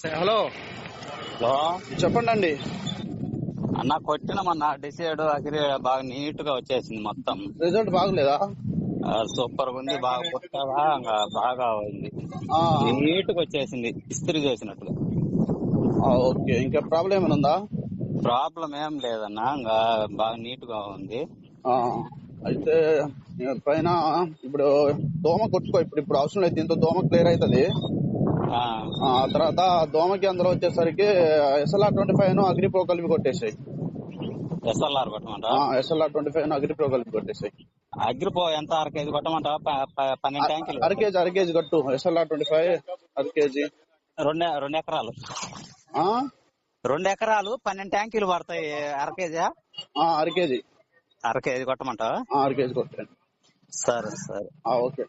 Hello. Hello. చెప్పండి అండి అన్న కొట్టిన మొన్న డిసైడ్ అగ్రి బాగా నీట్గా వచ్చేసింది మొత్తం. రిజల్ట్ బాగలేదా? సూపర్గా ఉంది బాగా ఇంకా బాగా ఉంది నీట్గా వచ్చేసింది ఇస్త్రీ చేసినట్లు ఓకే. ఇంకా ప్రాబ్లం ఏమైనా ఉందా? ప్రాబ్లం ఏం లేదన్న ఇంకా బాగా నీట్గా ఉంది అయితే పైన ఇప్పుడు దోమ కొట్టుకో ఇప్పుడు ఇప్పుడు అవసరం లేదు దీంతో దోమ క్లియర్ అవుతుంది. తర్వాత దోమకి అందులో వచ్చేసరికి SLR twenty five agri pro కలిపి కొట్టేసాయి SLR కొట్టమంట? SLR twenty five agri pro కలిపి కొట్టేసాయి అగ్రిపో ఎంత అర కేజీ కొట్టమంట పన్నెండు ట్యాంకులు అర కేజీ అర కేజీ కట్టు. ఎస్ఎల్ఆర్ ట్వంటీ ఫైవ్ అర కేజీ రెండు రెండు ఎకరాలు. ఆ? రెండు ఎకరాలు పన్నెండు ట్యాంకులు పడతాయి అర కేజీ అర కేజీ అర కేజీ కొట్టమంట ఆ, అర కేజీ కొట్టండి సరే. సరే ఓకే.